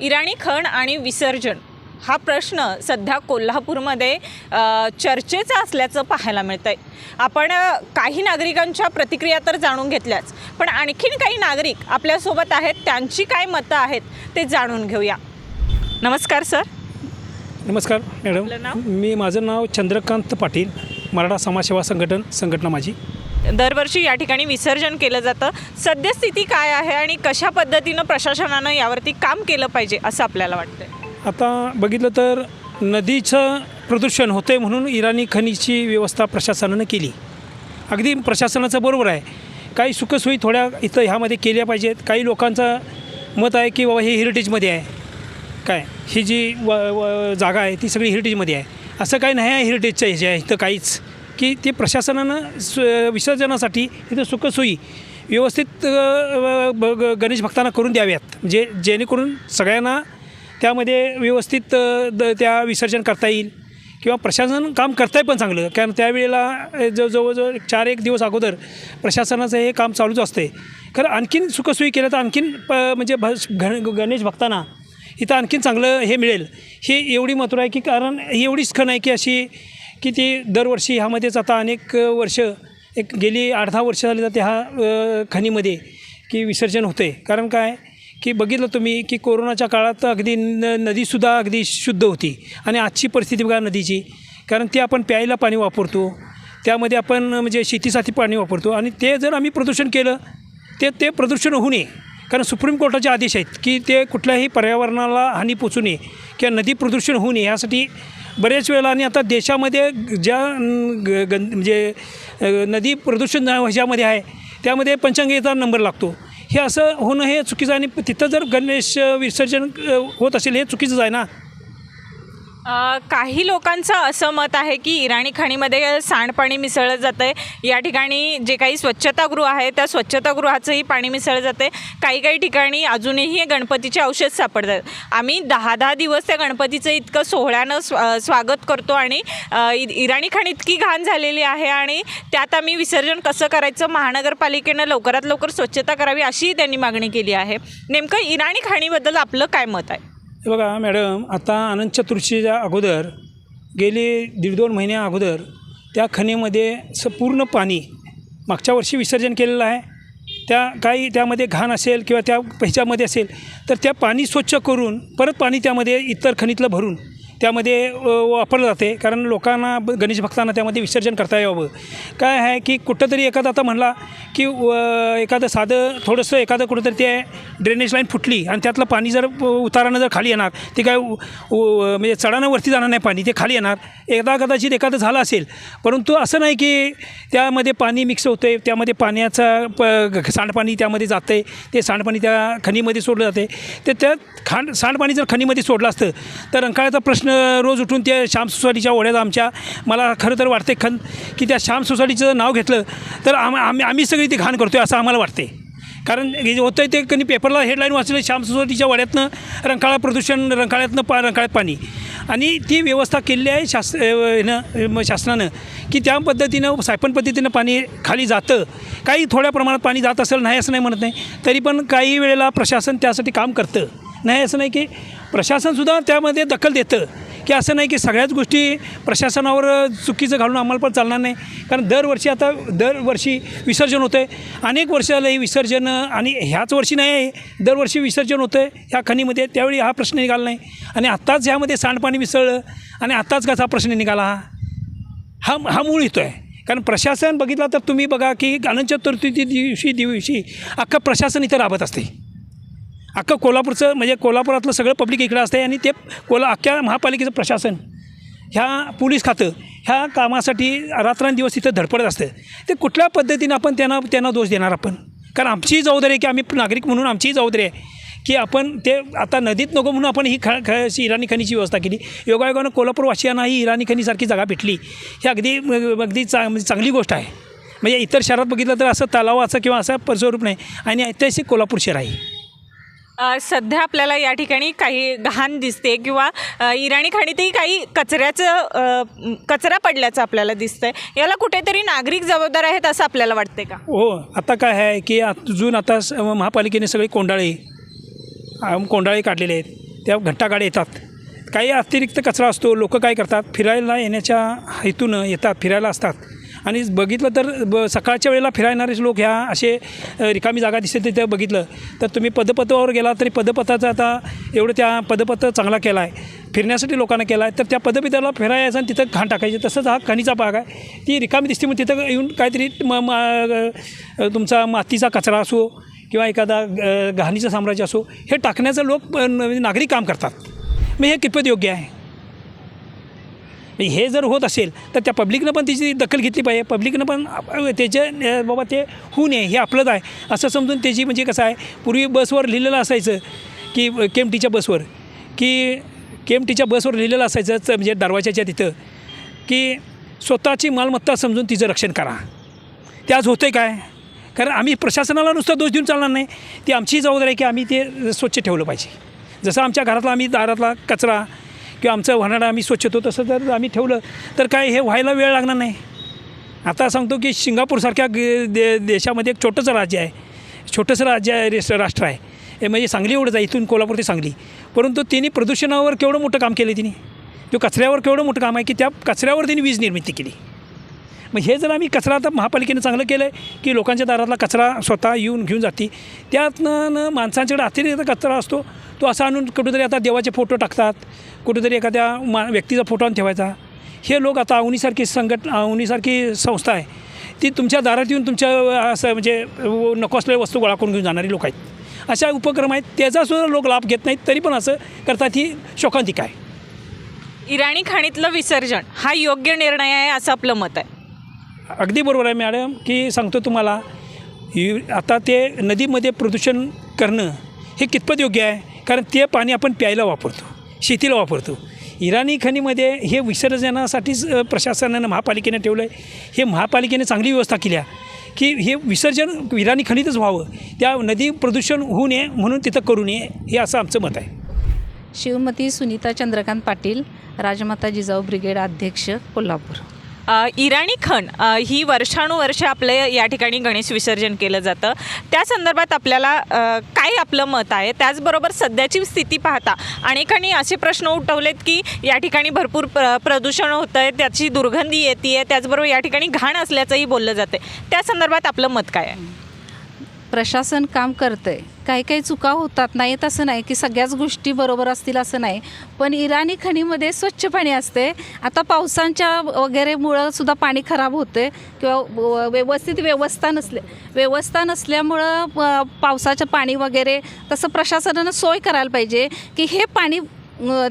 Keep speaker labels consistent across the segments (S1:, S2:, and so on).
S1: इराणी खण आणि विसर्जन हा प्रश्न सध्या कोल्हापूरमध्ये चर्चेचा असल्याचं पाहायला मिळतं आहे आपण काही नागरिकांच्या प्रतिक्रिया तर जाणून घेतल्याच पण आणखीन काही नागरिक आपल्यासोबत आहेत त्यांची काय मतं आहेत ते जाणून घेऊया. नमस्कार सर.
S2: नमस्कार मॅडम? मी माझं नाव चंद्रकांत पाटील मराठा समाजसेवा संघटन संघटना माझी.
S1: दरवर्षी या ठिकाणी विसर्जन केलं जातं. सद्यस्थिती काय आहे आणि कशा पद्धतीनं प्रशासनानं यावरती काम केलं पाहिजे असं आपल्याला वाटतं
S2: आता बघितलं तर नदीचं प्रदूषण होते म्हणून इराणी खनिजची व्यवस्था प्रशासनानं केली. अगदी प्रशासनाचं बरोबर आहे. काही सुखसोयी थोड्या इथं ह्यामध्ये केल्या पाहिजेत. काही लोकांचं मत आहे की बाबा हे हेरिटेजमध्ये आहे. काय? ही जी व व जागा आहे ती सगळी हेरिटेजमध्ये आहे. असं काही नाही आहे हेरिटेजच्या ह्याच्या आहे इथं काहीच. की ते प्रशासनानं स विसर्जनासाठी इथं सुखसोयी व्यवस्थित ब- ग- गणेश भक्तांना करून द्याव्यात. जे जेणेकरून सगळ्यांना त्यामध्ये व्यवस्थित द त्या विसर्जन करता येईल. किंवा प्रशासन काम करताय पण चांगलं. कारण त्यावेळेला अ, जवळजवळ चार एक दिवस अगोदर प्रशासनाचं हे काम चालूच असते खरं आणखीन सुखसोयी केलं तर आणखीन प म्हणजे भ गण गणेश भक्तांना इथं आणखीन चांगलं हे मिळेल. हे एवढी महत्त्व आहे की कारण ही एवढीच खण आहे की अशी की ती दरवर्षी ह्यामध्येच आता अनेक वर्ष एक गेली आठ दहा वर्ष झाली जाते ह्या खणीमध्ये की विसर्जन होते. कारण काय? की बघितलं तुम्ही की कोरोनाच्या काळात अगदी न नदीसुद्धा अगदी शुद्ध होती आणि आजची परिस्थिती बघा नदीची. कारण ती आपण प्यायला पाणी वापरतो. त्यामध्ये आपण म्हणजे शेतीसाठी पाणी वापरतो आणि ते जर आम्ही प्रदूषण केलं ते ते प्रदूषण होऊ नये. कारण सुप्रीम कोर्टाचे आदेश आहेत की ते कुठल्याही पर्यावरणाला हानी पोचू नये किंवा नदी प्रदूषण होऊ नये यासाठी बऱ्याच वेळेला आणि आता देशामध्ये ज्या ग म्हणजे नदी प्रदूषण ह्याच्यामध्ये आहे त्यामध्ये पंचांगीचा नंबर लागतो. हे असं होणं हे चुकीचं आणि तिथं जर गणेश विसर्जन होत असेल हे चुकीचंच आहे ना?
S1: अ, काही लोकांचं असं मत आहे की इराणी खाणीमध्ये सांडपाणी मिसळलं जातं आहे या ठिकाणी जे काही स्वच्छतागृह आहे त्या स्वच्छतागृहाचंही पाणी मिसळलं जाते काही काही ठिकाणी अजूनही गणपतीचे औषध सापडतात. आम्ही दहा दहा दिवस त्या गणपतीचं इतकं सोहळ्यानं स्व अ, स्वागत करतो आणि अ, इ- इराणी खाण इतकी घाण झालेली आहे आणि त्यात आम्ही विसर्जन कसं करायचं महानगरपालिकेनं लवकरात लवकर स्वच्छता करावी अशीही त्यांनी मागणी केली आहे. नेमकं इराणी खाणीबद्दल आपलं काय मत आहे?
S2: हे बघा मॅडम आता अनंत चतुर्थीच्या अगोदर गेले दीड दोन महिन्या अगोदर त्या खणीमध्ये स पूर्ण पाणी मागच्या वर्षी विसर्जन केलेलं आहे. त्या काही त्यामध्ये घाण असेल किंवा त्या ह्याच्यामध्ये असेल तर त्या पाणी स्वच्छ करून परत पाणी त्यामध्ये इतर खणीतलं भरून त्यामध्ये वापरलं जाते. कारण लोकांना गणेश भक्तांना त्यामध्ये विसर्जन करता यावं. काय आहे की कुठंतरी एखादा आता म्हणला की व एखादं साधं थोडंसं एखादं कुठंतरी ते ड्रेनेज लाईन फुटली आणि त्यातलं पाणी जर उतारानं जर खाली येणार ते काय उ- म्हणजे चढानं वरती जाणार नाही पाणी ते खाली येणार. एकदा कदाचित एखादं झालं असेल. परंतु असं नाही की त्यामध्ये पाणी मिक्स होतं आहे त्यामध्ये पाण्याचा प सांडपाणी त्यामध्ये जातं आहे ते सांडपाणी त्या खणीमध्ये सोडलं जाते ते त्या खांड सांडपाणी जर खणीमध्ये सोडलं असतं तर रंकाळ्याचा प्रश्न रोज उठून त्या श्याम सोसायटीच्या ओढ्यात आमच्या मला खरं तर वाटते खन की त्या श्याम सोसायटीचं नाव घेतलं तर आम आम्ही आम्ही सगळी ती घाण करतो आहे असं आम्हाला वाटते कारण हे जे होतं आहे ते कधी पेपरला हेडलाईन वाचलं श्याम सोसायटीच्या वाड्यातनं रंकाळा प्रदूषण रंकाळ्यातनं पा रंकाळ्यात पाणी. आणि ती व्यवस्था केलेली आहे शास ह्यानं शासनानं की त्या पद्धतीनं सायपन पद्धतीनं पाणी खाली जातं. काही थोड्या प्रमाणात पाणी जात असेल नाही असं नाही म्हणत नाही तरी पण काही वेळेला प्रशासन त्यासाठी काम करतं. नाही असं नाही की प्रशासनसुद्धा त्यामध्ये दखल देतं. की असं नाही की सगळ्याच गोष्टी प्रशासनावर चुकीचं घालून आम्हाला पण चालणार नाही. कारण दरवर्षी आता दरवर्षी विसर्जन होतं आहे अनेक वर्ष झालं हे विसर्जन आणि ह्याच वर्षी नाही आहे दरवर्षी विसर्जन होतं आहे ह्या खणीमध्ये. त्यावेळी हा प्रश्न निघाला नाही. आणि आत्ताच ह्यामध्ये सांडपाणी मिसळलं आणि आत्ताच कसा प्रश्न निघाला? हा हा हा मूळ येतो आहे. कारण प्रशासन बघितलं तर तुम्ही बघा की अनंत चतुर्थी दिवशी दिवशी अख्खं प्रशासन इथं राबत असते. अख्खं कोल्हापूरचं म्हणजे कोल्हापुरातलं सगळं पब्लिक इकडं असते आणि ते कोल्हा अख्ख्या महापालिकेचं प्रशासन ह्या पोलीस खातं ह्या कामासाठी रात्रंदिवस तिथं धडपडत असतं ते कुठल्या पद्धतीनं आपण त्यांना त्यांना दोष देणार आपण? कारण आमचीही जबाबदारी आहे की आम्ही नागरिक म्हणून आमचीही जबाबदारी आहे की आपण ते आता नदीत नको म्हणून आपण ही ख ख इराणी खनीची व्यवस्था केली. योगायोगानं कोल्हापूरवासियांना ही इराणी खनीसारखी जागा भेटली. ही अगदी अगदी चा म्हणजे चांगली गोष्ट आहे. म्हणजे इतर शहरात बघितलं तर असं तलावाचं किंवा असं स्वरूप नाही. आणि ऐतिहासिक कोल्हापूर शहर आहे.
S1: सध्या आपल्याला या ठिकाणी काही घाण दिसते किंवा इराणी खाणीतही काही कचऱ्याचं कचरा पडल्याचं आपल्याला दिसतंय. याला कुठेतरी नागरिक जबाबदार आहेत असं आपल्याला वाटते का?
S2: हो आता काय आहे की अजून आता स- महापालिकेने सगळे कोंडाळी कोंडाळी काढलेले आहेत. त्या घंटागाड्या येतात. काही अतिरिक्त कचरा असतो लोक काय करतात? फिरायला येण्याच्या हेतूनं येतात फिरायला असतात. आणि बघितलं तर ब सकाळच्या वेळेला फिरायणारे लोक ह्या असे रिकामी जागा दिसते तिथे बघितलं. तर तुम्ही पदपथावर गेला तरी पदपथाचा आता एवढं त्या पदपथ चांगला केला आहे फिरण्यासाठी लोकांना केला आहे तर त्या पदपथाला फिरायचं आणि तिथं घाण टाकायची. तसंच हा खणीचा भाग आहे. ती रिकामी दिसते मग तिथं येऊन काहीतरी म तुमचा मातीचा कचरा असो किंवा एखादा घाणीचं साम्राज्य असो हे टाकण्याचं लोक नागरिक काम करतात. मग हे कितपत योग्य आहे? म्हणजे हे जर होत असेल तर त्या पब्लिकनं पण त्याची दखल घेतली पाहिजे. पब्लिकनं पण अ, त्याचे बाबा ते होऊ नये हे आपलंच आहे. असं समजून त्याची म्हणजे कसं आहे पूर्वी बसवर लिहिलेलं असायचं की केमटीच्या बसवर की केमटीच्या बसवर लिहिलेलं असायचं म्हणजे दरवाजाच्या तिथं की स्वतःची मालमत्ता समजून तिचं रक्षण करा. त्याच होतं आहे काय? कारण आम्ही प्रशासनाला नुसतं दोष देऊन चालणार नाही. ती आमची जबाबदारी आहे की आम्ही ते स्वच्छ ठेवलं पाहिजे. जसं आमच्या घरातला आम्ही दारातला कचरा किंवा आमचं वाहनाडा आम्ही स्वच्छ तसं जर आम्ही ठेवलं तर काय हे व्हायला वेळ लागणार नाही. आता सांगतो की सिंगापूरसारख्या दे देशामध्ये एक छोटंसं राज्य आहे. छोटंसं राज्य आहे राष्ट्र आहे. हे म्हणजे सांगली एवढंच आहे इथून कोल्हापूर ते सांगली. परंतु तिने प्रदूषणावर केवढं मोठं काम केलं तिने? जो कचऱ्यावर केवढं मोठं काम आहे की त्या कचऱ्यावर तिने वीज निर्मिती केली. मग हे जर आम्ही कचरा आता महापालिकेनं चांगलं केलं आहे की लोकांच्या दारातला कचरा स्वतः येऊन घेऊन जाते त्यातनं माणसांच्याकडे अतिरिक्त कचरा असतो तो असा आणून कुठेतरी आता देवाचे फोटो टाकतात कुठेतरी एखाद्या मा व्यक्तीचा फोटो आणून ठेवायचा. हे लोक आता औनीसारखी संघट औनीसारखी संस्था आहे. ती तुमच्या दारात येऊन तुमच्या असं म्हणजे नको असलेल्या वस्तू गोळा करून घेऊन जाणारी लोक आहेत. अशा उपक्रम आहेत त्याचासुद्धा लोक लाभ घेत नाहीत तरी पण असं करतात ही शोकांतिका आहे.
S1: इराणी खाणीतलं विसर्जन हा योग्य निर्णय आहे असं आपलं मत आहे.
S2: अगदी बरोबर आहे मॅडम की सांगतो तुम्हाला यु- आता ते नदीमध्ये प्रदूषण करणं हे कितपत योग्य आहे? कारण ते पाणी आपण प्यायला वापरतो शेतीला वापरतो. इराणी खणीमध्ये हे विसर्जनासाठीच प्रशासनानं महापालिकेने ठेवलं आहे हे महापालिकेने चांगली व्यवस्था केली आहे की हे विसर्जन इराणी खनीतच व्हावं. त्या नदी प्रदूषण होऊ नये म्हणून तिथं करू नये हे असं आमचं मत आहे.
S3: शिवमती सुनीता चंद्रकांत पाटील राजमाता जिजाऊ ब्रिगेड अध्यक्ष कोल्हापूर.
S1: इराणी खण ही वर्षानुवर्षे आपलं या ठिकाणी गणेश विसर्जन केलं जातं. त्या संदर्भात आपल्याला काय आपलं मत आहे? त्याचबरोबर सध्याची स्थिती पाहता अनेकांनी असे प्रश्न उठवलेत की या ठिकाणी भरपूर प्र प्रदूषण होतं आहे त्याची दुर्गंधी येते आहे त्याचबरोबर या ठिकाणी घाण असल्याचंही बोललं जाते त्या संदर्भात आपलं मत काय आहे?
S3: प्रशासन काम करतं आहे काही काही चुका होतात नाही असं नाही की सगळ्याच गोष्टी बरोबर असतील असं नाही. पण इराणी खणीमध्ये स्वच्छ पाणी असते. आता पावसांच्या वगैरेमुळं सुद्धा पाणी खराब होते किंवा व- व्यवस्थित व्यवस्था नसले व्यवस्था नसल्यामुळं पावसाचं पाणी वगैरे तसं प्रशासनानं सोय करायला पाहिजे की हे पाणी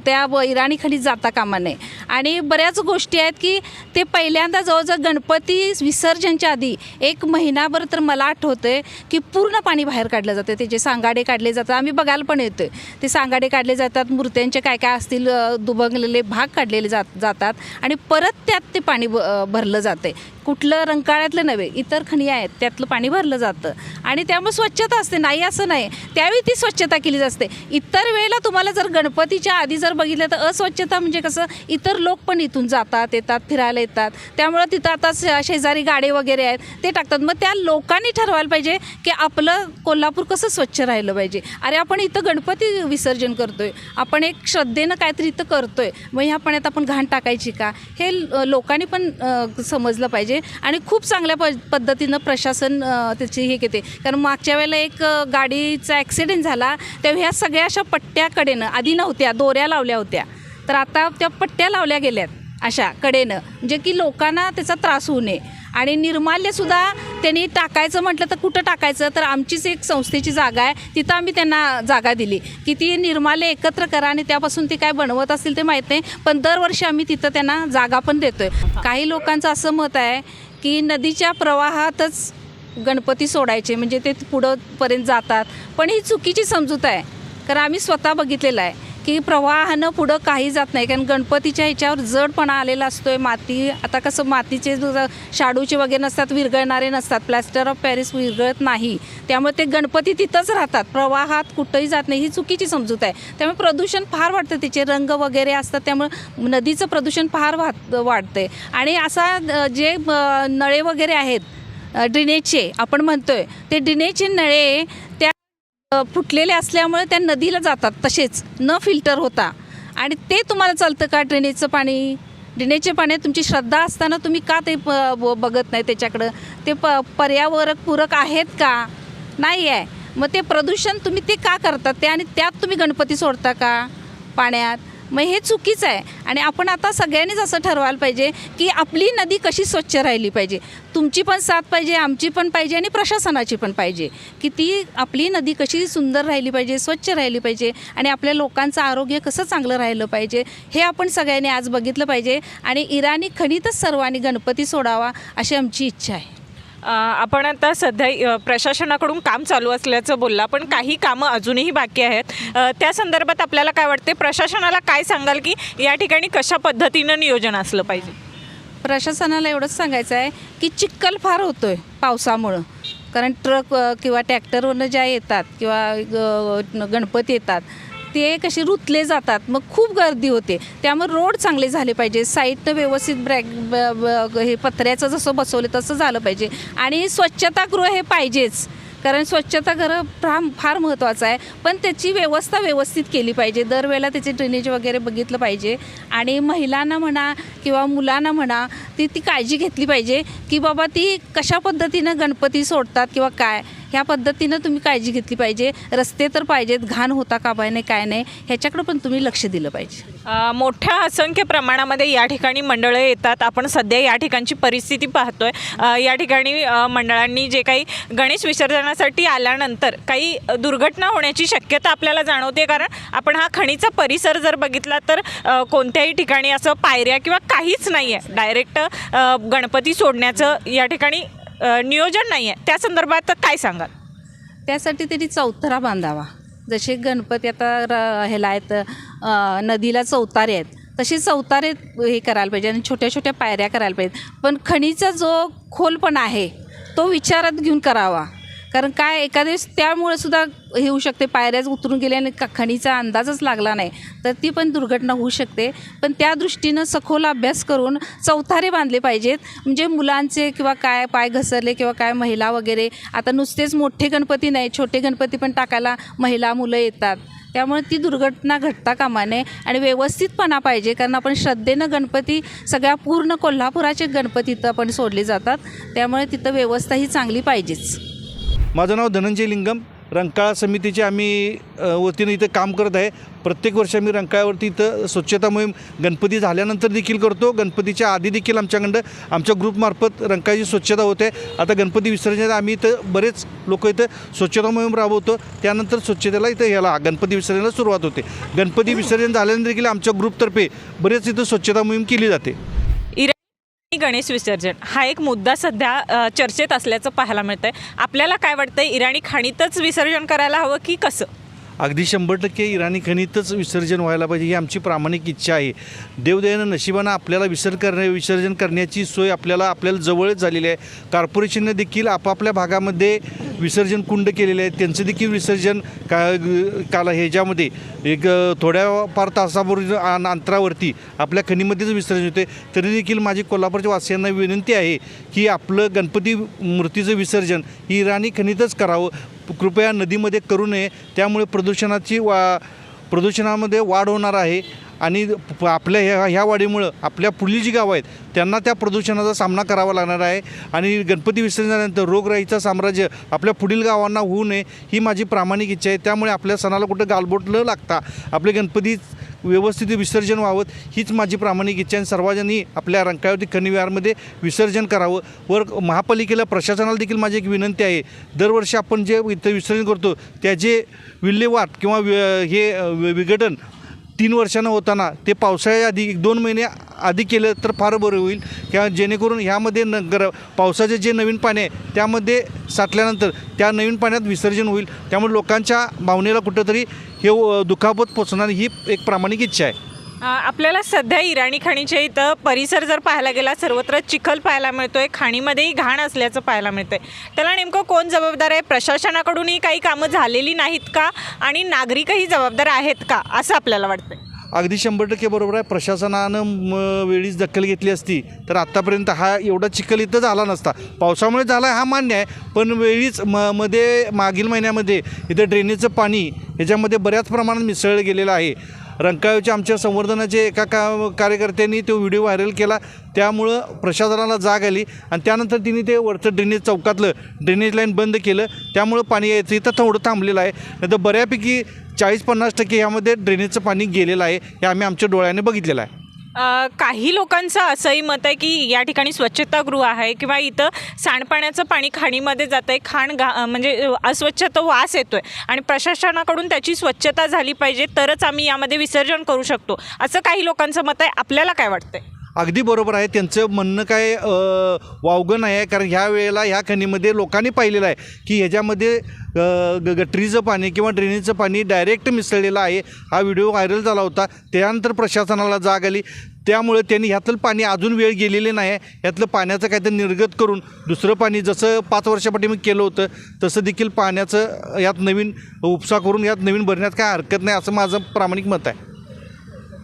S3: त्या इराणीखाली जाता कामा नये. आणि बऱ्याच गोष्टी आहेत की ते पहिल्यांदा जवळजवळ गणपती विसर्जनच्या आधी एक महिनाभर तर मला आठवते की पूर्ण पाणी बाहेर काढलं जातं. त्याचे सांगाडे काढले जातात आम्ही बघायला पण येतो ते सांगाडे काढले जातात मूर्त्यांचे काय काय असतील दुबंगलेले भाग काढलेले जात जातात आणि परत त्यात ते पाणी भरलं जाते कुठलं रंकाळ्यातलं नव्हे इतर खणी आहेत त्यातलं पाणी भरलं जातं. आणि त्यामुळे स्वच्छता असते नाही असं नाही. त्यावेळी ती स्वच्छता केली जाते. इतर वेळेला तुम्हाला जर गणपतीच्या आधी जर बघितलं तर अस्वच्छता म्हणजे कसं इतर लोक पण इथून जातात येतात फिरायला येतात. त्यामुळं तिथं आता शेजारी गाडे वगैरे आहेत ते टाकतात. मग त्या लोकांनी ठरवायला पाहिजे की आपलं कोल्हापूर कसं स्वच्छ राहिलं पाहिजे. अरे आपण इथं गणपती विसर्जन करतोय. आपण एक श्रद्धेनं काहीतरी इथं करतोय. मग ह्या पाण्यात आपण घाण टाकायची का? हे लोकांनी पण समजलं पाहिजे. आणि खूप चांगल्या प पद्धतीनं प्रशासन त्याची हे घेते कारण मागच्या वेळेला एक गाडीचा ॲक्सिडेंट झाला तेव्हा ह्या सगळ्या अशा पट्ट्या कडेनं आधी नव्हत्या दोऱ्या लावल्या होत्या. तर आता त्या पट्ट्या लावल्या गेल्यात अशा कडेनं. म्हणजे की लोकांना त्याचा त्रास होऊ नये. आणि निर्माल्यसुद्धा त्यांनी टाकायचं म्हटलं तर कुठं टाकायचं? तर आमचीच एक संस्थेची जागा आहे. तिथं आम्ही त्यांना जागा दिली. की ती निर्माल्य एकत्र करा आणि त्यापासून ती काय बनवत असतील ते माहीत नाही पण दरवर्षी आम्ही तिथं त्यांना जागा पण देतो आहे काही लोकांचं असं मत आहे की नदीच्या प्रवाहातच गणपती सोडायचे म्हणजे ते पुढंपर्यंत जातात. पण ही चुकीची समजूत आहे. कारण आम्ही स्वतः बघितलेलं आहे. की प्रवाहानं पुढं काही जात नाही. कारण गणपतीच्या ह्याच्यावर जडपणा आलेला असतोय. माती आता कसं मातीचे शाडूचे वगैरे नसतात विरघळणारे नसतात. प्लॅस्टर ऑफ पॅरिस विरघळत नाही. त्यामुळे ते गणपती तिथंच राहतात. प्रवाहात कुठंही जात नाही ही चुकीची समजूत आहे. त्यामुळे प्रदूषण फार वाढतं. तिचे रंग वगैरे असतात. त्यामुळे नदीचं प्रदूषण फार वाहत वाढतं आहे आणि असा जे नळे वगैरे आहेत ड्रेनेजचे आपण म्हणतोय ते ड्रेनेजचे नळे त्या फुटलेले असल्यामुळे त्या नदीला जातात तसेच न फिल्टर होता. आणि ते तुम्हाला चालतं का ड्रेनेजचं पाणी? ड्रेनेजच्या पाण्यात तुमची श्रद्धा असताना तुम्ही का ते प ब- बघत नाही त्याच्याकडं? ते प पर्यावरणपूरक आहेत का? नाही आहे मग ते प्रदूषण तुम्ही ते का करतात ते आणि त्यात तुम्ही गणपती सोडता का? पाण्यात? मग हे चुकीचं आहे. आणि आपण आता सगळ्यांनीच असं ठरवायला पाहिजे की आपली नदी कशी स्वच्छ राहिली पाहिजे. तुमची पण साथ पाहिजे आमची पण पाहिजे आणि प्रशासनाची पण पाहिजे की ती आपली नदी कशी सुंदर राहिली पाहिजे स्वच्छ राहिली पाहिजे आणि आपल्या लोकांचं आरोग्य कसं चांगलं राहिलं पाहिजे हे आपण सगळ्यांनी आज बघितलं पाहिजे. आणि इराणी खणीतच सर्वांनी गणपती सोडावा अशी आमची इच्छा आहे.
S1: आपण आता सध्या प्रशासनाकडून काम चालू असल्याचं बोलला पण काही कामं अजूनही बाकी आहेत. त्या संदर्भात आपल्याला काय वाटते प्रशासनाला काय सांगाल की या ठिकाणी कशा पद्धतीनं नियोजन असलं पाहिजे?
S3: प्रशासनाला एवढंच सांगायचं आहे की चिक्कल फार होतो आहे पावसामुळं. कारण ट्रक किंवा ट्रॅक्टरवरनं ज्या येतात किंवा ग- गणपती येतात ते कसे रुतले जातात मग खूप गर्दी होते. त्यामुळे रोड चांगले झाले पाहिजे साईडनं व्यवस्थित ब्रॅक ब- ब- हे पत्र्याचं जसं बसवलं तसं झालं पाहिजे. आणि स्वच्छतागृह हे पाहिजेच कारण स्वच्छतागृह फार फार महत्त्वाचं आहे. पण त्याची व्यवस्था व्यवस्थित केली पाहिजे. दरवेळेला त्याचे ड्रेनेज वगैरे बघितलं पाहिजे. आणि महिलांना म्हणा किंवा मुलांना म्हणा ती ती काळजी घेतली पाहिजे की बाबा ती कशा पद्धतीनं गणपती सोडतात किंवा काय. ह्या पद्धतीनं तुम्ही काळजी घेतली पाहिजे. रस्ते तर पाहिजेत घाण होता का बाय नाही काय नाही ह्याच्याकडं पण तुम्ही लक्ष दिलं पाहिजे.
S1: मोठ्या असंख्य प्रमाणामध्ये या ठिकाणी मंडळं येतात. आपण सध्या या ठिकाणची परिस्थिती पाहतोय. अ, या ठिकाणी अ, मंडळांनी जे काही गणेश विसर्जनासाठी आल्यानंतर काही दुर्घटना होण्याची शक्यता आपल्याला जाणवते. कारण आपण हा खणीचा परिसर जर बघितला तर अ, कोणत्याही ठिकाणी असं पायऱ्या किंवा काहीच नाही आहे डायरेक्ट गणपती सोडण्याचं या ठिकाणी अ, नियोजन नाही आहे त्या संदर्भात काय सांगाल?
S3: त्यासाठी त्यांनी चौथरा बांधावा. जसे गणपती आता र ह्याला आहेत अ, नदीला चौतारे आहेत तसे चौतारे हे करायला पाहिजे आणि छोट्या छोट्या पायऱ्या करायला पाहिजेत पण खणीचा जो खोलपणा आहे तो विचारात घेऊन करावा. कारण काय एखाद्या वेळेस त्यामुळे सुद्धा हे होऊ शकते पायऱ्याच उतरून गेल्याने का खणीचा अंदाजच लागला नाही. तर ती पण दुर्घटना होऊ शकते. पण त्या दृष्टीनं सखोल अभ्यास करून चौथारे बांधले पाहिजेत. म्हणजे मुलांचे किंवा काय पाय घसरले किंवा काय महिला वगैरे आता नुसतेच मोठे गणपती नाही छोटे गणपती पण टाकायला महिला मुलं येतात. त्यामुळे ती दुर्घटना घडता कामा नये आणि व्यवस्थितपणा पाहिजे. कारण आपण श्रद्धेनं गणपती सगळ्या पूर्ण कोल्हापुराचे गणपती इथं पण सोडले जातात. त्यामुळे तिथं व्यवस्था ही चांगली पाहिजेच.
S4: माझं नाव धनंजय लिंगम. रंकाळा समितीचे आम्ही वतीनं इथं काम करत आहे. प्रत्येक वर्षी आम्ही रंकाळ्यावरती इथं स्वच्छता मोहीम गणपती झाल्यानंतर देखील करतो. गणपतीच्या आधी देखील आमच्याकडं आमच्या ग्रुपमार्फत रंकाळ्याची स्वच्छता होते. आता गणपती विसर्जनात आम्ही इथं बरेच लोक इथं स्वच्छता मोहीम राबवतो. त्यानंतर स्वच्छतेला इथं याला गणपती विसर्जनाला सुरुवात होते. गणपती विसर्जन झाल्यानंतर देखील आमच्या ग्रुपतर्फे बरेच इथं स्वच्छता मोहीम केली जाते.
S1: गणेश विसर्जन. हा एक मुद्दा सध्या चर्चेत असल्याचं पाहायला मिळतंय. आपल्याला काय वाटतंय इराणी खाणीतच विसर्जन करायला हवं की कसं?
S4: अगदी शंभर टक्के इराणी खणीतच विसर्जन व्हायला पाहिजे ही आमची प्रामाणिक इच्छा आहे. देवदयानं नशिबानं आपल्याला विसर्ग करण्या विसर्जन करण्याची सोय आपल्याला आपल्याला जवळच झालेली आहे. कॉर्पोरेशनने देखील आपापल्या भागामध्ये विसर्जन कुंड केलेले आहेत. त्यांचं देखील विसर्जन का काला ह्याच्यामध्ये एक थोड्या फार तासापूर्वी अंतरावरती आपल्या खणीमध्येच विसर्जन होते तरी देखील माझी कोल्हापूरच्या वासियांना विनंती आहे की आपलं गणपती मूर्तीचं विसर्जन ही इराणी खणीतच करावं. कृपया नदीमध्ये करू नये. त्यामुळे प्रदूषणाची वा प्रदूषणामध्ये वाढ होणार आहे. आणि प- आपल्या ह्या ह्या वाढीमुळं आपल्या पुढली जी गावं आहेत त्यांना त्या प्रदूषणाचा सामना करावा लागणार आहे. आणि गणपती विसर्जनानंतर रोगराईचं साम्राज्य आपल्या पुढील गावांना होऊ नये ही माझी प्रामाणिक इच्छा आहे. त्यामुळे आपल्या सणाला कुठं गालबोट लागता आपले गणपती व्यवस्थित विसर्जन व्हावं हीच माझी प्रामाणिक इच्छा आहे. आणि सर्वजणी आपल्या रंकाळवती खनिविहारमध्ये विसर्जन करावं. वर महापालिकेला प्रशासनाला देखील माझी एक विनंती आहे. दरवर्षी आपण जे इथं विसर्जन करतो त्याचे विल्हेवाट किंवा हे विघटन तीन वर्षानं होताना ते पावसाळ्या आधी एक दोन महिने आधी केलं तर फार बरं होईल. किंवा जेणेकरून ह्यामध्ये न गर पावसाचे जे नवीन पाणी आहे त्यामध्ये साठल्यानंतर त्या नवीन पाण्यात विसर्जन होईल. त्यामुळे लोकांच्या भावनेला कुठंतरी हे दुखापत पोचणार ही एक प्रामाणिक इच्छा आहे.
S1: आपल्याला सध्या इराणी खाणीच्या इथं परिसर जर पाहायला गेला सर्वत्र चिखल पाहायला मिळतोय खाणीमध्येही घाण असल्याचं पाहायला मिळतंय. त्याला नेमकं कोण जबाबदार आहे? प्रशासनाकडूनही काही कामं झालेली नाहीत का? आणि नागरिकही जबाबदार आहेत का? असं आपल्याला वाटतंय.
S4: अगदी शंभर टक्के बरोबर आहे. प्रशासनानं म वेळीच दखल घेतली असती तर आत्तापर्यंत हा एवढा चिखल इथं झाला नसता. पावसामुळे झाला हा मान्य आहे पण वेळीच म मध्ये मागील महिन्यामध्ये इथं ड्रेनेजचं पाणी ह्याच्यामध्ये बऱ्याच प्रमाणात मिसळलं गेलेलं आहे. रंकाळ्याच्या आमच्या संवर्धनाचे एका का कार्यकर्त्यांनी तो व्हिडिओ व्हायरल केला. त्यामुळं प्रशासनाला जाग आली आणि त्यानंतर तिने ते वरचं ड्रेनेज चौकातलं ड्रेनेज लाईन बंद केलं. त्यामुळं पाणी यायचं इथं थोडं थांबलेलं आहे. नाही तर बऱ्यापैकी चाळीस पन्नास टक्के ह्यामध्ये ड्रेनेजचं पाणी गेलेलं आहे हे आम्ही आमच्या डोळ्याने बघितलेलं आहे.
S1: अ, काही लोकांचं असंही मत आहे की या ठिकाणी स्वच्छतागृह आहे किंवा इथं सांडपाण्याचं पाणी खाणीमध्ये जातं आहे खाण घा अ, म्हणजे अ, अस्वच्छ तो वास येतो आहे आणि प्रशासनाकडून त्याची स्वच्छता झाली पाहिजे तरच आम्ही यामध्ये विसर्जन करू शकतो. असं काही लोकांचं मत आहे. आपल्याला काय वाटतंय?
S4: अगदी बरोबर आहे. त्यांचं म्हणणं काय अ, वावगं नाही आहे. कारण ह्या वेळेला ह्या खणीमध्ये लोकांनी पाहिलेलं आहे की ह्याच्यामध्ये अ, ग गटरीचं पाणी किंवा ड्रेनेजचं पाणी डायरेक्ट मिसळलेलं आहे. हा व्हिडिओ व्हायरल झाला होता. त्यानंतर प्रशासनाला जाग आली. त्यामुळे त्यांनी ह्यातलं पाणी अजून वेळ गेलेले नाही. आहे ह्यातलं पाण्याचं काहीतरी निर्गत करून दुसरं पाणी जसं पाच वर्षापाठी मी केलं होतं तसं देखील पाण्याचं यात नवीन उपसा करून यात नवीन भरण्यात काय हरकत नाही असं माझं प्रामाणिक मत आहे.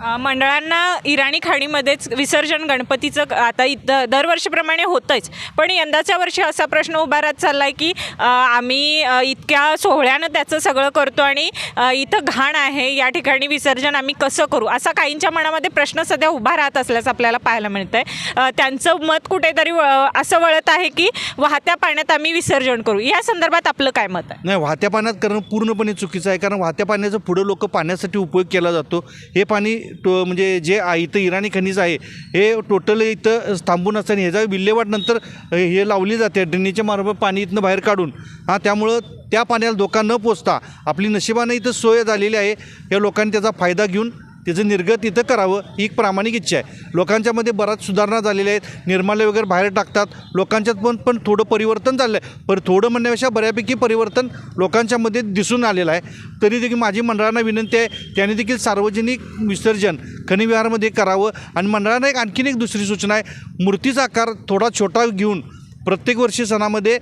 S1: मंडळांना इराणी खाणीमध्येच विसर्जन गणपतीचं क- आता इथं दरवर्षीप्रमाणे होतंच. पण यंदाच्या वर्षी असा प्रश्न उभा राहत चालला आहे की आम्ही इतक्या सोहळ्यानं त्याचं सगळं करतो आणि इथं घाण आहे या ठिकाणी विसर्जन आम्ही कसं करू? असा काहींच्या मनामध्ये प्रश्न सध्या उभा राहत असल्याचं आपल्याला पाहायला मिळतं आहे त्यांचं मत कुठेतरी असं वळत आहे की वाहत्या पाण्यात आम्ही विसर्जन करू. या संदर्भात आपलं काय मत आहे?
S4: नाही वाहत्या पाण्यात करणं पूर्णपणे चुकीचं आहे. कारण वाहत्या पाण्याचं पुढं लोक पाण्यासाठी उपयोग केला जातो. हे पाणी टो म्हणजे जे आहे इथं इराणी खनिज आहे हे टोटल इथं थांबून असताना ह्याचा विल्हेवाट नंतर हे लावली जाते ड्रेनेजच्या मार्फत पाणी इथनं बाहेर काढून. हां त्यामुळं त्या पाण्याला धोका न पोचता आपली नशिबानं इथं सोय झालेली आहे. या लोकांनी त्याचा फायदा घेऊन त्याचं निर्गत इथं करावं ही एक प्रामाणिक इच्छा आहे. लोकांच्यामध्ये बऱ्याच सुधारणा झालेल्या आहेत. निर्माल्य वगैरे बाहेर टाकतात. लोकांच्यात पण पण थोडं परिवर्तन झालं आहे पण थोडं म्हणण्यापेक्षा बऱ्यापैकी परिवर्तन लोकांच्यामध्ये दिसून आलेलं आहे. तरी देखील माझी मंडळांना विनंती आहे त्याने देखील सार्वजनिक विसर्जन खनिविहारमध्ये करावं. आणि मंडळांना एक आणखीन एक दुसरी सूचना आहे. मूर्तीचा आकार थोडा छोटा घेऊन प्रत्येक वर्षी सणामध्ये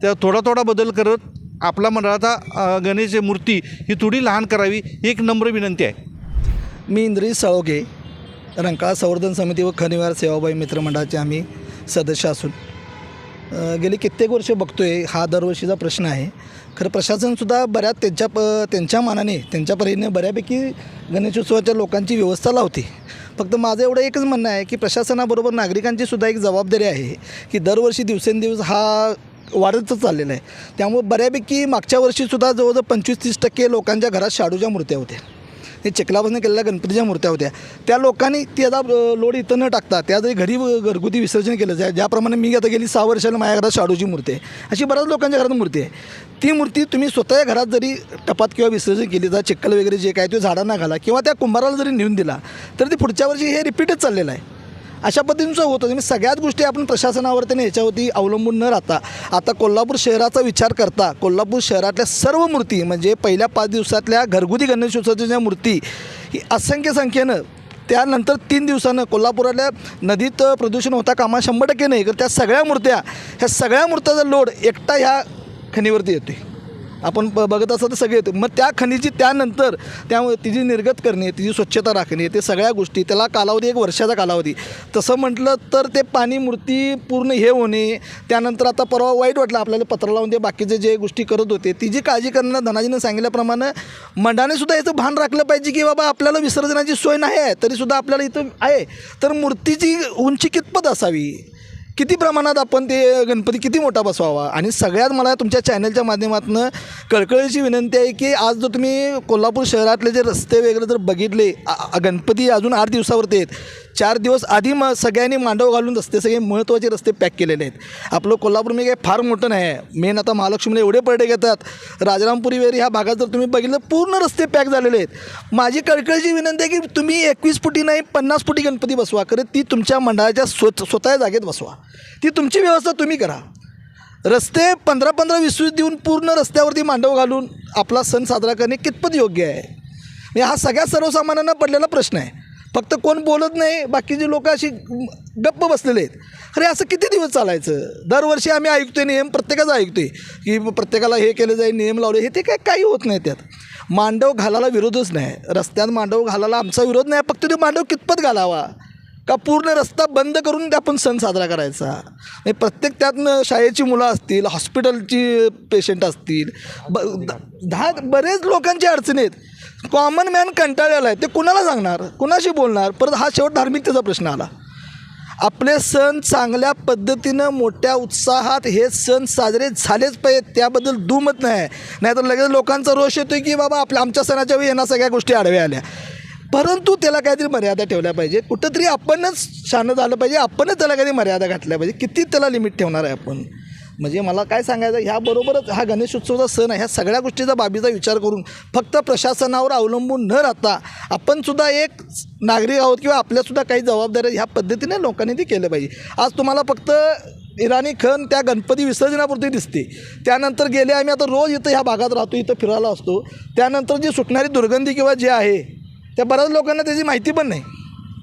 S4: त्या थोडा थोडा बदल करत आपला मंडळाचा गणेश मूर्ती ही थोडी लहान करावी ही एक नम्र विनंती आहे.
S5: मी इंद्रिय साळोगे रंकाळा संवर्धन समिती व खनिवार सेवाबाई मित्रमंडळाचे आम्ही सदस्य असून गेली कित्येक वर्ष बघतो आहे हा दरवर्षीचा प्रश्न आहे. खरं प्रशासनसुद्धा बऱ्याच त्यांच्या प त्यांच्या मानाने त्यांच्या परीने बऱ्यापैकी गणेशोत्सवाच्या लोकांची व्यवस्था लावते. फक्त माझं एवढं एकच म्हणणं आहे की प्रशासनाबरोबर नागरिकांची सुद्धा एक जबाबदारी आहे की दरवर्षी दिवसेंदिवस हा वाढतच चाललेला आहे. त्यामुळे बऱ्यापैकी मागच्या वर्षीसुद्धा जवळजवळ पंचवीस तीस टक्के लोकांच्या घरात शाडूच्या मूर्त्या होत्या. हे चिखलापासून केलेल्या गणपतीच्या मूर्त्या होत्या. त्या लोकांनी त्याचा लोड इथं न टाकता त्या जरी घरी घरगुती विसर्जन केलं. ज्या ज्याप्रमाणे मी आता गेली सहा वर्षाला माझ्या घरात शाडूची मूर्ती आहे. अशी बऱ्याच लोकांच्या घरात मूर्ती आहे. ती मूर्ती तुम्ही स्वतःच्या घरात जरी टपात किंवा विसर्जन केली जा चिखल वगैरे जे काय ते झाडांना घाला किंवा त्या कुंभाराला जरी नेऊन दिला तर ती पुढच्या वर्षी हे रिपीटच चाललेलं आहे. अशा पद्धतीचं होतं. म्हणजे सगळ्याच गोष्टी आपण प्रशासनावरती आणि अवलंबून न राहता आता कोल्हापूर शहराचा विचार करता कोल्हापूर शहरातल्या सर्व मूर्ती म्हणजे पहिल्या पाच दिवसातल्या घरगुती गणेशोत्सवाच्या ज्या मूर्ती ही असंख्य संख्येनं त्यानंतर तीन दिवसानं कोल्हापुरातल्या नदीत प्रदूषण होता कामा शंभर टक्के नाही तर त्या सगळ्या मूर्त्या ह्या सगळ्या मूर्त्याचा लोड एकटा ह्या खणीवरती येते आपण ब बघत असं तर सगळे येते. मग त्या खनिजी त्यानंतर त्यामुळे तिची निर्गत करणे तिची स्वच्छता राखणे ते सगळ्या गोष्टी त्याला कालावधी एक वर्षाचा कालावधी. तसं म्हटलं तर ते पाणी मूर्ती पूर्ण हे होणे त्यानंतर आता परवा वाईट वाटलं आपल्याला पत्र लावून ते बाकीचे जे गोष्टी करत होते तिची काळजी करणं धनाजीनं सांगितल्याप्रमाणे मंडाने सुद्धा याचं भान राखलं पाहिजे की बाबा आपल्याला विसर्जनाची सोय नाही आहे तरीसुद्धा आपल्याला इथं आहे. तर मूर्तीची उंची कितपत असावी? किती प्रमाणात आपण ते गणपती किती मोठा बसवावा? आणि सगळ्यात मला तुमच्या चॅनलच्या माध्यमातून कळकळीची विनंती आहे की आज जर तुम्ही कोल्हापूर शहरातले जे रस्ते वगैरे जर बघितले गणपती अजून आठ दिवसावरती आहेत चार दिवस आधी मग सगळ्यांनी मांडव घालून रस्ते सगळे महत्त्वाचे रस्ते पॅक केलेले आहेत. आपलं कोल्हापूर म्हणजे मी काही फार मोठं नाही आहे. मेन आता महालक्ष्मीला एवढे पर्यटक येतात. राजारामपुरी वेरी ह्या भागात जर तुम्ही बघितलं पूर्ण रस्ते पॅक झालेले आहेत. माझी कळकळीची विनंती आहे की तुम्ही एकवीस फुटी नाही पन्नास फुटी गणपती बसवा. कारण ती तुमच्या मंडळाच्या स्वत स्वतः जागेत बसवा. ती तुमची व्यवस्था तुम्ही करा. रस्ते पंधरा पंधरा वीस वीस देऊन पूर्ण रस्त्यावरती मांडव घालून आपला सण साजरा करणे कितपत योग्य आहे? म्हणजे हा सगळ्या सर्वसामान्यांना पडलेला प्रश्न आहे. फक्त कोण बोलत नाही बाकीची लोक अशी गप्प बसलेले आहेत. अरे असं किती दिवस चालायचं? दरवर्षी आम्ही ऐकतोय नियम प्रत्येकाचा ऐकतोय की प्रत्येकाला हे केलं जाईल नियम लावले हे ते काय काही होत नाही त्यात. मांडव घालायला विरोधच नाही. रस्त्यात मांडव घालायला आमचा विरोध नाही फक्त ते मांडव कितपत घालावा? का पूर्ण रस्ता बंद करून ते आपण सण साजरा करायचा? म्हणजे प्रत्येक त्यातनं शाळेची मुलं असतील हॉस्पिटलची पेशंट असतील ब दहा बरेच लोकांची अडचणी आहेत. कॉमन मॅन कंटाळलेला आहे. ते कुणाला सांगणार? कुणाशी बोलणार? परत हा शेवट धार्मिकतेचा प्रश्न आला. आपले सण चांगल्या पद्धतीनं मोठ्या उत्साहात हे सण साजरे झालेच पाहिजेत. त्याबद्दल दुमत नाही. नाहीतर लगेच लोकांचा रोष येतो की बाबा आपल्या आमच्या सणाच्या वेळी यांना सगळ्या गोष्टी आडव्या आल्या. परंतु त्याला काहीतरी मर्यादा ठेवल्या पाहिजे कुठंतरी आपणच शानं झालं पाहिजे आपणच त्याला काहीतरी मर्यादा घातल्या पाहिजे किती त्याला लिमिट ठेवणार आहे आपण? म्हणजे मला काय सांगायचं ह्याबरोबरच हा गणेशोत्सवचा सण आहे. ह्या सगळ्या गोष्टीचा बाबीचा विचार करून फक्त प्रशासनावर अवलंबून न राहता आपणसुद्धा एक नागरिक आहोत किंवा आपल्यासुद्धा काही जबाबदाऱ्या ह्या पद्धतीने लोकांनी ते केलं पाहिजे. आज तुम्हाला फक्त इराणी खण त्या गणपती विसर्जनापुरती दिसते. त्यानंतर गेले आम्ही आता रोज इथं ह्या भागात राहतो इथं फिरायला असतो. त्यानंतर जी सुटणारी दुर्गंधी किंवा जे आहे त्या बऱ्याच लोकांना त्याची माहिती पण नाही.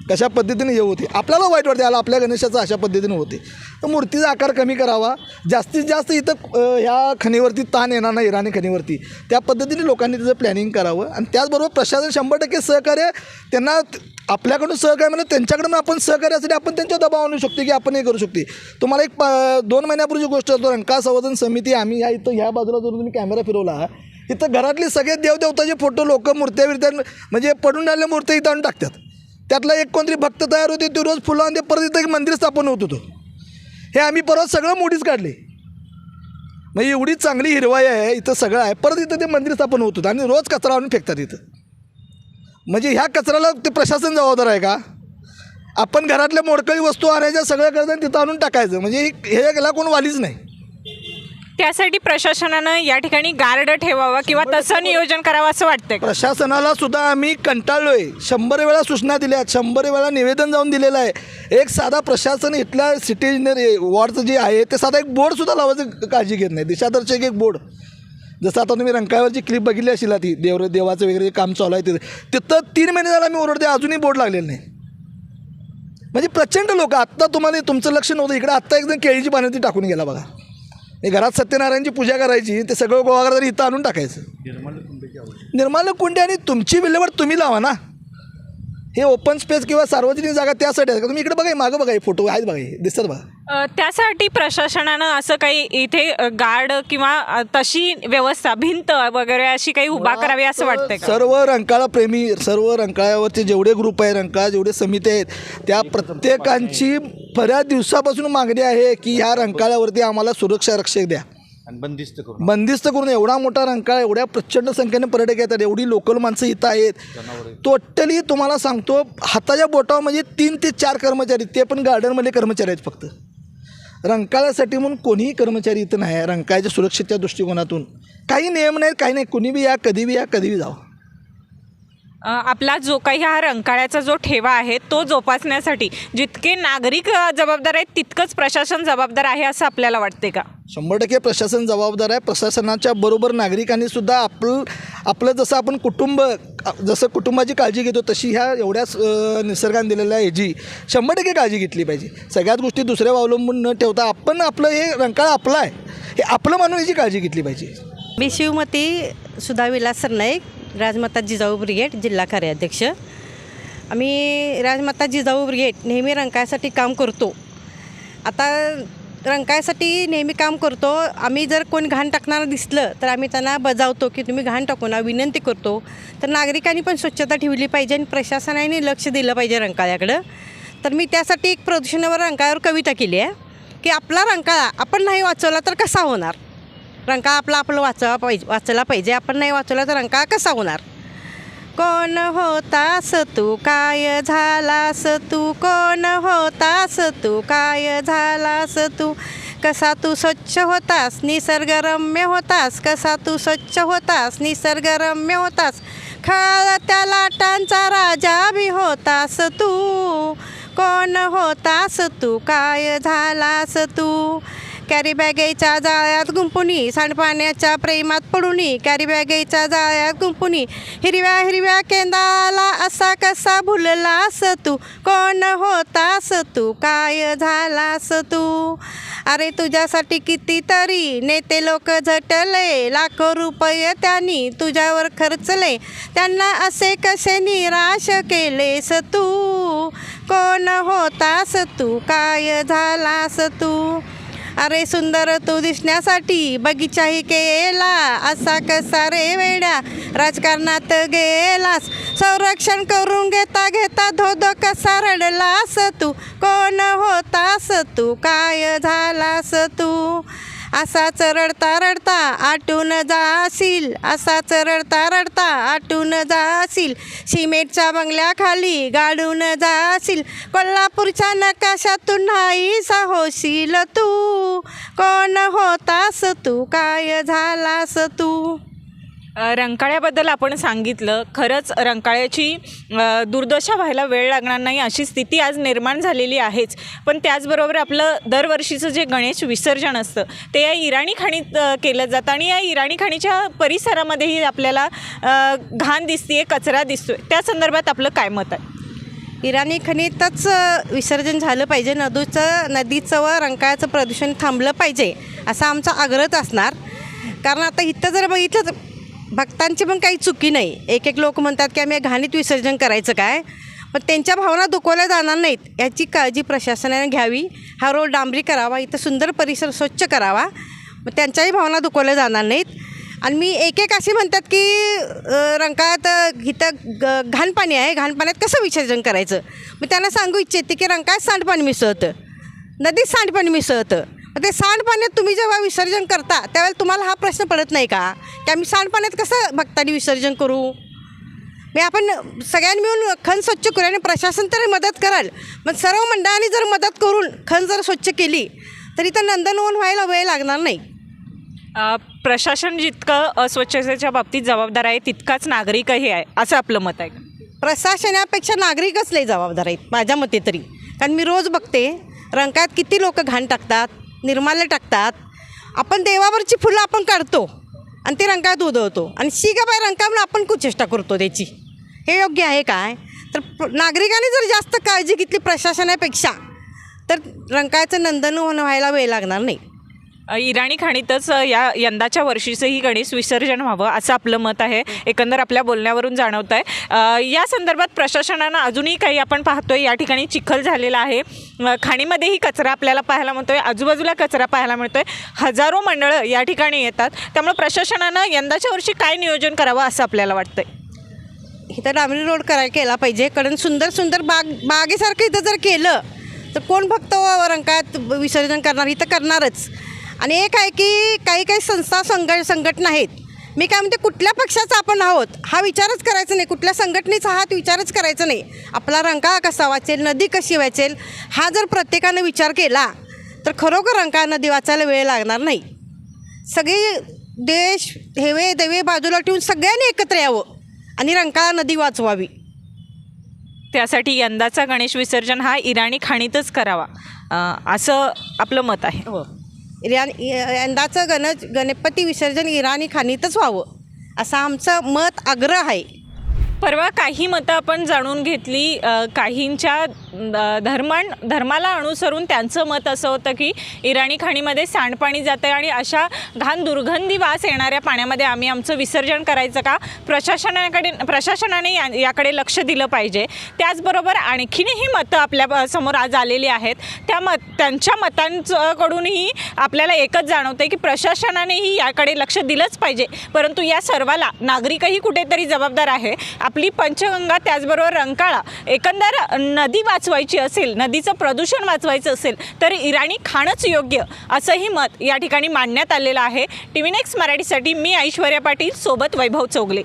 S5: कशा पद्धतीने हे होते. आपल्याला वाईट वाटते आला आपल्या गणेशाचं अशा पद्धतीने होते. तर मूर्तीचा आकार कमी करावा. जास्तीत जास्त इथं ह्या खणीवरती ताण येणार नाही इराणी खणीवरती त्या पद्धतीने लोकांनी त्याचं प्लॅनिंग करावं. आणि त्याचबरोबर प्रशासन शंभर टक्के सहकार्य त्यांना आपल्याकडून सहकार्य म्हणजे त्यांच्याकडून आपण सहकार्यासाठी आपण त्यांच्या दबाव आणू शकतो की आपण हे करू शकतो. तुम्हाला एक प दोन महिन्यापूर्वीची गोष्ट असतो रंका संवर्धन समिती आम्ही ह्या इथं ह्या बाजूला जर तुम्ही कॅमेरा फिरवला इथं घरातले सगळे देवदेवताचे फोटो लोक मूर्त्या बिर्त्या म्हणजे पडून राहिल्या मूर्त्या इथं आणून टाकतात. त्यातला एक कोणतरी भक्त तयार होते ते रोज फुलं आणते परत इथं एक मंदिर स्थापन होत होतं. हे आम्ही परत सगळं मोडीच काढले. म्हणजे एवढी चांगली हिरवाई आहे इथं सगळं आहे परत इथं ते मंदिर स्थापन होत होतं. आणि रोज कचरा आणून फेकतात इथं. म्हणजे ह्या कचऱ्याला ते प्रशासन जबाबदार आहे का? आपण घरातल्या मोडकळी वस्तू आणायच्या सगळं करायचं आणि तिथं आणून टाकायचं. म्हणजे हे याला कोण वालीच नाही.
S1: त्यासाठी प्रशासनानं या ठिकाणी गार्ड ठेवावा किंवा तसं नियोजन करावं असं वाटतंय. का?
S5: प्रशासनाला सुद्धा आम्ही कंटाळलोय. शंभर वेळा सूचना दिल्या आहेत शंभर वेळा निवेदन जाऊन दिलेलं आहे. एक साधा प्रशासन इथल्या सिटी इंजिनियर वॉर्डचं जे आहे ते साधा एक बोर्डसुद्धा लावायचं काळजी घेत नाही. दिशादर्शक एक बोर्ड. जसं आता तुम्ही रंकाळ्यावरची क्लिप बघितली असेल ना ती देव देवाचं वगैरे काम चालू आहे तिथं तिथं तीन महिने झाला मी ओरडते अजूनही बोर्ड लागलेलं नाही. म्हणजे प्रचंड लोक आत्ता तुम्हाला तुमचं लक्ष नव्हतं इकडे आत्ता एकदम केळीची ती टाकून गेला बघा. हे घरात सत्यनारायणची पूजा करायची ते सगळं गोळा करायचं इथं आणून टाकायचं. निर्माल्य कुंडे आणि तुमची विल्हेवाट तुम्ही लावा ना. हे ओपन स्पेस किंवा सार्वजनिक जागा त्यासाठी आहे का? तुम्ही इकडे बघा हे मागं बघा हे फोटो आहेत बघा हे दिसतात बघा.
S1: त्यासाठी प्रशासनानं असं काही इथे गार्ड किंवा तशी व्यवस्था भिंत वगैरे अशी काही उभा करावी असं वाटतंय
S5: सर्व रंकाळा प्रेमी सर्व रंकाळ्यावरचे जेवढे ग्रुप आहे रंकाळा जेवढे समिती आहेत त्या प्रत्येकांची बऱ्याच दिवसापासून मागणी आहे की ह्या रंकाळ्यावरती आम्हाला सुरक्षा रक्षक द्या.
S4: बंदिस्त करून.
S5: बंदिस्त करून एवढा मोठा रंकाळा एवढ्या प्रचंड संख्येने पर्यटक येतात एवढी लोकल माणसं इथं आहेत. टोटली तुम्हाला सांगतो हाताच्या बोटावर म्हणजे तीन ते चार कर्मचारी ते पण गार्डनमधले कर्मचारी आहेत फक्त. रंकाळ्यासाठी म्हणून कोणीही कर्मचारी इथं नाही आहे. रंकाळ्याच्या सुरक्षेच्या दृष्टिकोनातून. काही नियम नाहीत काही नाही. कुणी बी या कधी बी या कधी बी जावं.
S1: आपला जो काही हा रंकाळ्याचा जो ठेवा आहे तो जोपासण्यासाठी जितके नागरिक जबाबदार आहेत तितकंच प्रशासन जबाबदार आहे असं आपल्याला वाटते का?
S5: शंभर टक्के प्रशासन जबाबदार आहे. प्रशासनाच्या बरोबर नागरिकांनी सुद्धा आपलं आपलं जसं आपण कुटुंब जसं कुटुंबाची काळजी घेतो तशी ह्या एवढ्याच निसर्गाने दिलेल्या ह्याची शंभर टक्के काळजी घेतली पाहिजे. सगळ्यात गोष्टी दुसऱ्यावर अवलंबून न ठेवता आपण आपलं हे रंकाळा आपला आहे. हे आपलं मानून याची काळजी घेतली पाहिजे.
S6: मी शिवमती सुधा विलास सरनाईक. राजमाता जिजाऊ ब्रिगेड जिल्हा कार्याध्यक्ष. आम्ही राजमाता जिजाऊ ब्रिगेड नेहमी रंकाळ्यासाठी काम करतो. आता रंकाळ्यासाठी नेहमी काम करतो. आम्ही जर कोण घाण टाकणारं दिसलं तर आम्ही त्यांना बजावतो की तुम्ही घाण टाकू ना विनंती करतो. तर नागरिकांनी पण स्वच्छता ठेवली पाहिजे आणि प्रशासनाने लक्ष दिलं पाहिजे रंकाळ्याकडं. तर मी त्यासाठी एक प्रदूषणावर रंकाळ्यावर कविता केली आहे की आपला रंकाळा आपण नाही वाचवला तर कसा होणार? रंका आपला आपलं वाचवा पाहिजे वाचला पाहिजे. आपण नाही वाचवला तर रंका कसा होणार? कोण होतास तू? काय झालास तू? कोण होतास तू? काय झालास तू? कसा तू स्वच्छ होतास? निसर्गरम्य होतास? कसा तू स्वच्छ होतास? निसर्गरम्य होतास? त्या लाटांचा राजा बी होतास तू. कोण होतास तू? काय झालास तू? कॅरी बॅगेच्या जाळ्यात गुंपुनी सांडपाण्याच्या प्रेमात पडूनी. कॅरी बॅगेच्या जाळ्यात गुंपुनी हिरव्या हिरव्या केंदाला असा कसा भुललास तू? कोण होतास तू? काय झालास तू? अरे तुझ्यासाठी कितीतरी नेते लोक झटले लाखो रुपये त्यांनी तुझ्यावर खर्चले. त्यांना असे कसे निराश केलेस तू? कोण होतास तू? काय झालास तू? अरे सुंदर तू दिसण्यासाठी बगीचाही केला असा कसा रे वेड्या? राजकारणात गेलास संरक्षण करून घेता घेता धोधो कसा रडलास तू? कोण होतास तू? काय झालास तू? असाच रडता रडता आटून जाशील. असाच रडता रडता आटून जाशील. सिमेंटच्या बंगल्याखाली गाडून जाशील. कोल्हापूरच्या नकाशातून नाहीसा होशील तू. कोण होतास तू? काय झालास तू?
S1: रंकाळ्याबद्दल आपण सांगितलं. खरंच रंकाळ्याची दुर्दशा व्हायला वेळ लागणार नाही अशी स्थिती आज निर्माण झालेली आहेच. पण त्याचबरोबर आपलं दरवर्षीचं जे गणेश विसर्जन असतं ते या इराणी खाणीत केलं जातं. आणि या इराणी खाणीच्या परिसरामध्येही आपल्याला घाण दिसते कचरा दिसतोय. त्या संदर्भात आपलं काय मत आहे?
S6: इराणी खनितच विसर्जन झालं पाहिजे. नदूचं नदीचं व रंकाळ्याचं प्रदूषण थांबलं पाहिजे असा आमचा आग्रह असणार. कारण आता इथं जर बघितलं तर भक्तांची पण काही चुकी नाही. एक एक लोक म्हणतात की आम्ही घाणीत विसर्जन करायचं काय? पण त्यांच्या भावना दुखवल्या जाणार नाहीत. याची काळजी प्रशासनाने घ्यावी. हा रोड डांबरी करावा. इथं सुंदर परिसर स्वच्छ करावा. मग त्यांच्याही भावना दुखवल्या जाणार नाहीत. आणि मी एक एक असे म्हणतात की रंकाळात इथं ग घाण पाणी आहे. घाण पाण्यात कसं विसर्जन करायचं? मग त्यांना सांगू इच्छिते की रंकाळ्यात सांडपाणी मिसळतं. नदीत सांडपाणी मिसळतं. ते सांडपाण्यात तुम्ही जेव्हा विसर्जन करता त्यावेळेला तुम्हाला हा प्रश्न पडत नाही का? की आम्ही सांडपाण्यात कसं भक्तांनी विसर्जन करू? मी आपण सगळ्यांनी मिळून खण स्वच्छ करू आणि प्रशासन तरी मदत कराल मग सर्व मंडळांनी जर मदत करून खण जर स्वच्छ केली तर इथं नंदनवन व्हायला वेळ लागणार नाही.
S1: प्रशासन जितकं अस्वच्छतेच्या बाबतीत जबाबदार आहे तितकाच नागरिकही आहे असं आपलं मत आहे?
S6: प्रशासनापेक्षा नागरिकच लई जबाबदार आहेत माझ्या मते तरी. कारण मी रोज बघते रंकात किती लोक घाण टाकतात निर्माल्य टाकतात. आपण देवावरची फुलं आपण काढतो आणि ते रंगात उधळतो. आणि शिगाबाई बाय रंकामुळे आपण कुचेष्टा करतो त्याची. हे योग्य आहे काय? तर नागरिकाने नागरिकांनी जर जास्त काळजी घेतली प्रशासनापेक्षा तर रंकायचं नंदन व्हायला वेळ लागणार नाही.
S1: इराणी खाणीतच या यंदाच्या वर्षीचंही गणेश विसर्जन व्हावं असं आपलं मत आहे. एकंदर आपल्या बोलण्यावरून जाणवत आहे या संदर्भात प्रशासनानं अजूनही काही आपण पाहतोय या ठिकाणी चिखल झालेला आहे. खाणीमध्येही कचरा आपल्याला पाहायला मिळतोय. आजूबाजूला कचरा पाहायला मिळतोय. हजारो मंडळं या ठिकाणी येतात. त्यामुळे प्रशासनानं यंदाच्या वर्षी काय नियोजन करावं असं आपल्याला वाटतंय?
S6: इथं डांबरी रोड करायला केला पाहिजे. कारण सुंदर सुंदर बाग बागेसारखं इथं जर केलं तर कोण फक्त रंकात विसर्जन करणार? इथं करणारच. आणि एक आहे की काही काही संस्था संघ संघटना आहेत मी काय म्हणते कुठल्या पक्षाचा आपण आहोत हा विचारच करायचा नाही. कुठल्या संघटनेचा हात विचारच करायचा नाही. आपला रंकाळा कसा वाचेल नदी कशी वाचेल हा जर प्रत्येकानं विचार केला तर खरोखर रंकाळा नदी वाचायला वेळ लागणार नाही. सगळे देश हेवे देवे बाजूला ठेवून सगळ्यांनी एकत्र यावं आणि रंकाळा नदी वाचवावी.
S1: त्यासाठी यंदाचा गणेश विसर्जन हा इराणी खाणीतच करावा असं आपलं मत आहे.
S6: हो. इराण यंदाचं गण गणपती विसर्जन इराणी खाणीतच व्हावं असं आमचं मत आग्रह आहे.
S1: परवा काही मतं आपण जाणून घेतली काहींच्या अ, धर्माला अनुसरून त्यांचं मत असं होतं की इराणी खाणीमध्ये सांडपाणी जातं आहे आणि अशा घाण दुर्गंधी वास येणाऱ्या पाण्यामध्ये आम्ही आमचं विसर्जन करायचं का? प्रशासनाकडे प्रशासनाने या याकडे लक्ष दिलं पाहिजे. त्याचबरोबर आणखीनही मतं आपल्या ब- समोर आज आलेली आहेत. त्या मत त्यांच्या मतांकडूनही आपल्याला एकच जाणवतं की प्रशासनानेही याकडे लक्ष दिलंच पाहिजे. परंतु या सर्वाला नागरिकही कुठेतरी जबाबदार आहे. आपली पंचगंगा त्याचबरोबर रंकाळा. एकंदर नदी वाचवायची असेल नदीचं प्रदूषण वाचवायचं असेल तर इराणी खाणंच योग्य असंही मत या ठिकाणी मांडण्यात आलेलं आहे. टी व्ही नेक्स्ट मराठीसाठी मी ऐश्वर्या पाटील सोबत वैभव चौगले.